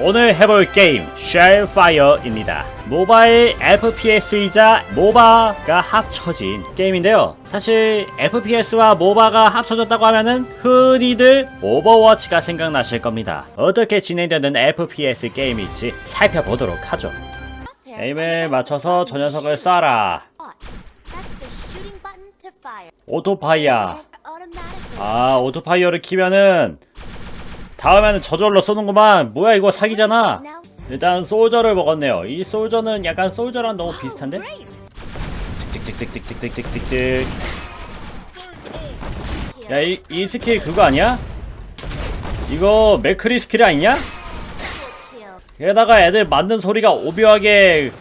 오늘 해볼 게임 쉘파이어입니다. 모바일 FPS이자 모바가 합쳐진 게임인데요. 사실 FPS와 모바가 합쳐졌다고 하면은 흔히들 오버워치가 생각나실 겁니다. 어떻게 진행되는 FPS 게임일지 살펴보도록 하죠. 에임에 맞춰서 저 녀석을 쏴라. 오토파이어. 아 오토파이어를 키면은 다음에는 저절로 쏘는구만. 뭐야 이거 사기잖아. 일단 솔저를 먹었네요. 이 솔저는 약간 솔저랑 너무 비슷한데? 야이 이 스킬 그거 아니야? 이거 맥크리 스킬 아니냐? 게다가 애들 맞는 소리가 오묘하게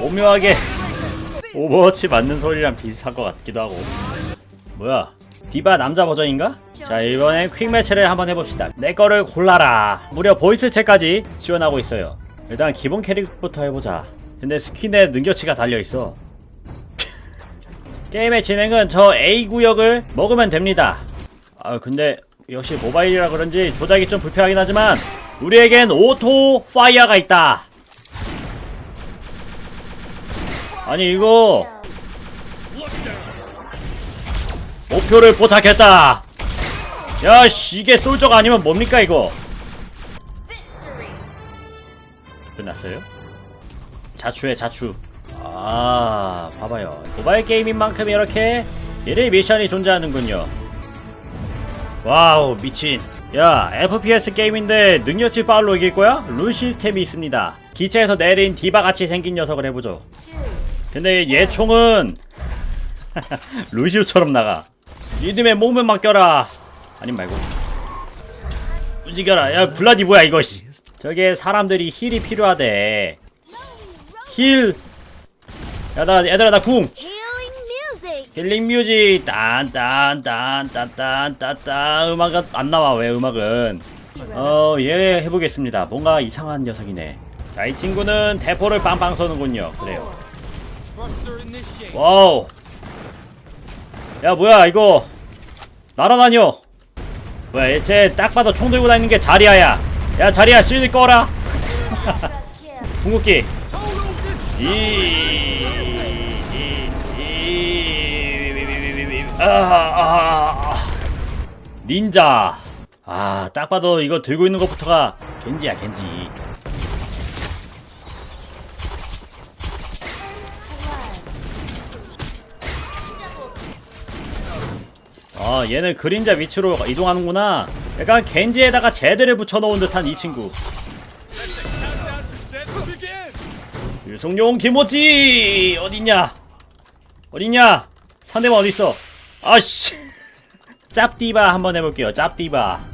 오묘하게 오버워치 맞는 소리랑 비슷한 것 같기도 하고. 뭐야? 디바 남자 버전인가? 자 이번엔 퀵매치를 한번 해봅시다. 내 거를 골라라. 무려 보이스체까지 지원하고 있어요. 일단 기본 캐릭부터 해보자. 근데 스킨에 능력치가 달려있어. 게임의 진행은 저 A구역을 먹으면 됩니다. 아 근데 역시 모바일이라 그런지 조작이 좀 불편하긴 하지만 우리에겐 오토 파이어가 있다. 아니 이거 목표를 포착했다. 야씨 이게 솔저가 아니면 뭡니까 이거? 끝났어요? 자추에 자추. 아 봐봐요. 모바일 게임인 만큼 이렇게 일일 미션이 존재하는군요. 와우 미친. 야 FPS 게임인데 능력치 파울로 이길 거야? 룰 시스템이 있습니다. 기체에서 내린 디바같이 생긴 녀석을 해보죠. 근데 얘 총은 루시우처럼 나가. 믿음의 몸을 맡겨라. 아님 말고. 움직여라. 야 블라디 뭐야 이것이 저게 사람들이 힐이 필요하대. 힐 야 나 얘들아 나궁. 힐링 뮤직. 딴딴딴딴딴딴딴. 음악은 안 나와 왜 음악은. 어 예 해보겠습니다. 뭔가 이상한 녀석이네. 자 이 친구는 대포를 빵빵 쏘는군요. 그래요. 와우. 야 뭐야 이거 날아다녀 뭐야 쟤딱 봐도 총 들고 다니는 게 자리야야 야 자리야 실드 꺼라 궁극기 이아아 닌자 아 딱 봐도 이거 들고 있는 것부터가 겐지야 겐지 얘는 그림자 위치로 이동하는구나. 약간 겐지에다가 제대를 붙여놓은 듯한 이 친구. 유성룡 김모찌! 어딨냐? 어딨냐? 상대방 어딨어? 아씨! 짭디바 한번 해볼게요 짭디바.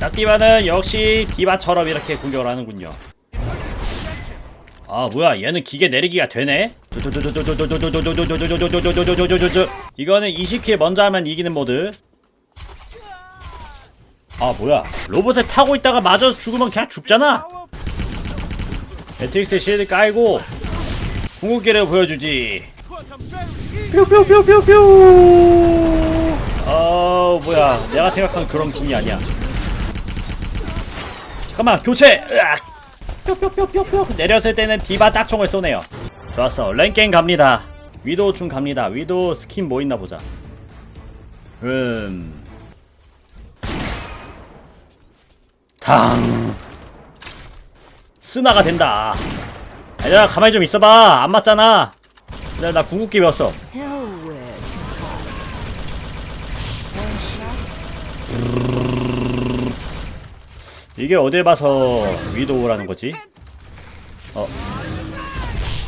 짭디바는 역시 디바처럼 이렇게 공격을 하는군요. 아 뭐야 얘는 기계 내리기가 되네? 이거는 20킬 먼저 하면 이기는 모드. 아 뭐야. 로봇에 타고 있다가 맞아서 죽으면 그냥 죽잖아. 매트릭스의 실드 깔고 궁극기를 보여주지. 뾰뾰뾰뾰뾰 어 뭐야. 내가 생각한 그런 궁이 아니야. 잠깐만 교체! 뾰뾰뾰뾰뾰 내렸을 때는 디바 딱총을 쏘네요. 좋았어 랭게임 갑니다 위도우 중 갑니다 위도우 스킨 뭐 있나 보자 음 당. 스나가 된다. 얘들아, 가만히 좀 있어봐. 안 맞잖아. 얘들아, 나 궁극기 배웠어. 이게 어딜 봐서 위도우라는 거지? 어.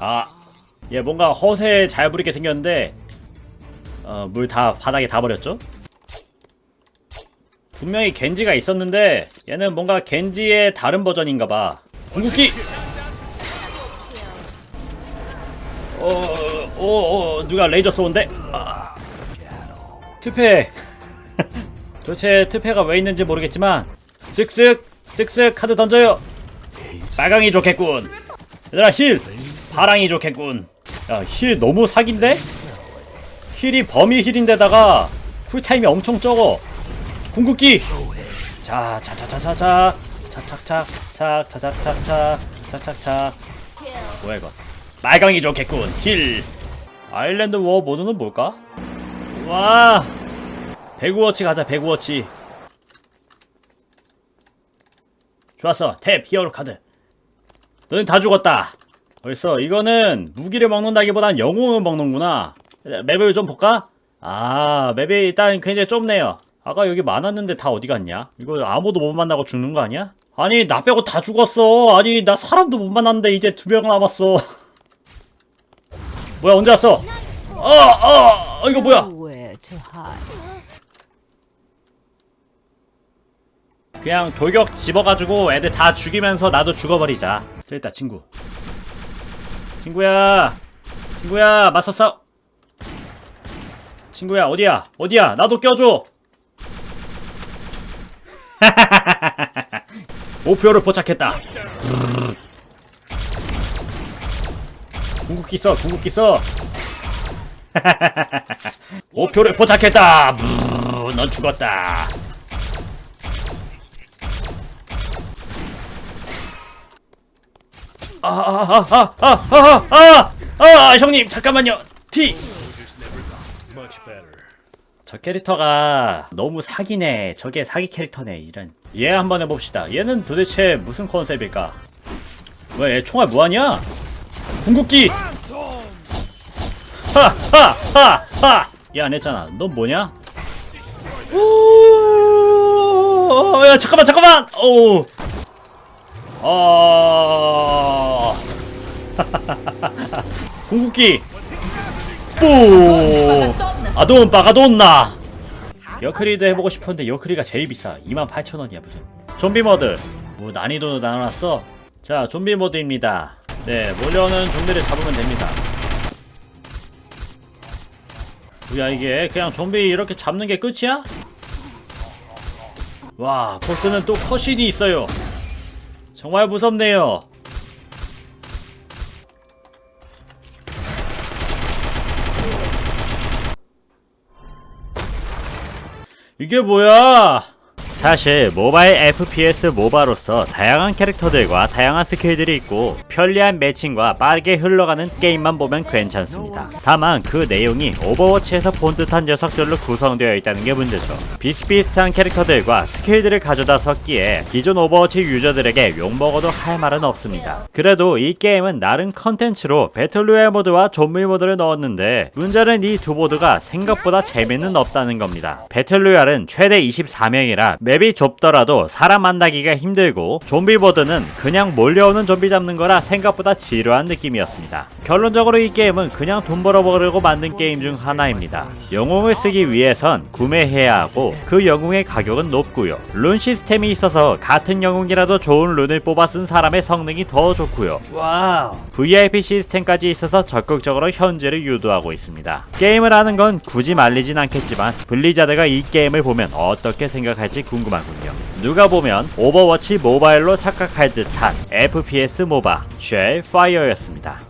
아얘 뭔가 허세 잘 부리게 생겼는데 어, 물 다 바닥에 다 버렸죠? 분명히 겐지가 있었는데 얘는 뭔가 겐지의 다른 버전인가봐 궁극기! 어, 어, 어, 누가 레이저 쏘는데? 아. 투패! 도대체 투패가 왜 있는지 모르겠지만 쓱쓱! 쓱쓱 카드 던져요! 빨강이 좋겠군! 얘들아 힐! 파랑이 좋겠군. 야, 힐 너무 사기인데? 힐이 범위 힐인데다가 쿨타임이 엄청 적어. 궁극기. 자, 차차차차차. 차착착. 착, 차착착착. 차착착. 뭐야 이거? 빨강이 좋겠군. 힐. 아일랜드 워 모드는 뭘까? 와. 배구워치 가자. 배구워치. 좋았어. 탭 히어로 카드. 너는 다 죽었다. 벌써 이거는 무기를 먹는다기보단 영웅을 먹는구나. 맵을 좀 볼까? 아, 맵이 일단 굉장히 좁네요. 아까 여기 많았는데 다 어디 갔냐? 이거 아무도 못 만나고 죽는 거 아니야? 아니, 나 빼고 다 죽었어. 아니, 나 사람도 못 만났는데 이제 두 명 남았어. 뭐야, 언제 왔어? 어, 어, 어, 이거 뭐야? 그냥 돌격 집어가지고 애들 다 죽이면서 나도 죽어버리자. 있다, 친구. 친구야. 친구야, 맞서 싸. 친구야, 어디야? 어디야? 나도 껴줘. 목표를 포착했다. 궁극기 써, 궁극기 써. 목표를 포착했다. 넌 죽었다. 아아아아아아아 아, 형님 잠깐만요 T 저 캐릭터가 너무 사기네 저게 사기 캐릭터네 이런 얘 한번 해봅시다 얘는 도대체 무슨 컨셉일까 왜 얘 총알 뭐하냐 궁극기 하하하하 얘 안했잖아 넌 뭐냐 오, 야 잠깐만 잠깐만 오 어. 궁극기. 뿌. 아돈 빠가돈나. 여크리도 해보고 싶었는데 여크리가 제일 비싸. 28,000원이야 무슨. 좀비 모드. 뭐 난이도 나눠놨어. 자 좀비 모드입니다. 네 몰려오는 좀비를 잡으면 됩니다. 뭐야 이게 그냥 좀비 이렇게 잡는 게 끝이야? 와 보스는 또 컷신이 있어요. 정말 무섭네요. 이게 뭐야? 사실 모바일 FPS 모바로서 다양한 캐릭터들과 다양한 스킬들이 있고 편리한 매칭과 빠르게 흘러가는 게임만 보면 괜찮습니다. 다만 그 내용이 오버워치에서 본 듯한 녀석들로 구성되어 있다는 게 문제죠. 비슷비슷한 캐릭터들과 스킬들을 가져다 섞기에 기존 오버워치 유저들에게 욕먹어도 할 말은 없습니다. 그래도 이 게임은 나름 컨텐츠로 배틀로얄 모드와 좀비 모드를 넣었는데 문제는 이 두 모드가 생각보다 재미는 없다는 겁니다. 배틀로얄은 최대 24명이라 맵이 좁더라도 사람 만나기가 힘들고 좀비 모드는 그냥 몰려오는 좀비 잡는 거라 생각보다 지루한 느낌이었습니다. 결론적으로 이 게임은 그냥 돈 벌어보려고 만든 게임 중 하나입니다. 영웅을 쓰기 위해선 구매해야 하고 그 영웅의 가격은 높고요. 룬 시스템이 있어서 같은 영웅이라도 좋은 룬을 뽑아 쓴 사람의 성능이 더 좋고요. 와우. VIP 시스템까지 있어서 적극적으로 현질을 유도하고 있습니다. 게임을 하는 건 굳이 말리진 않겠지만 블리자드가 이 게임을 보면 어떻게 생각할지 궁금하군요. 누가 보면 오버워치 모바일로 착각할 듯한 FPS 모바 쉘 파이어였습니다.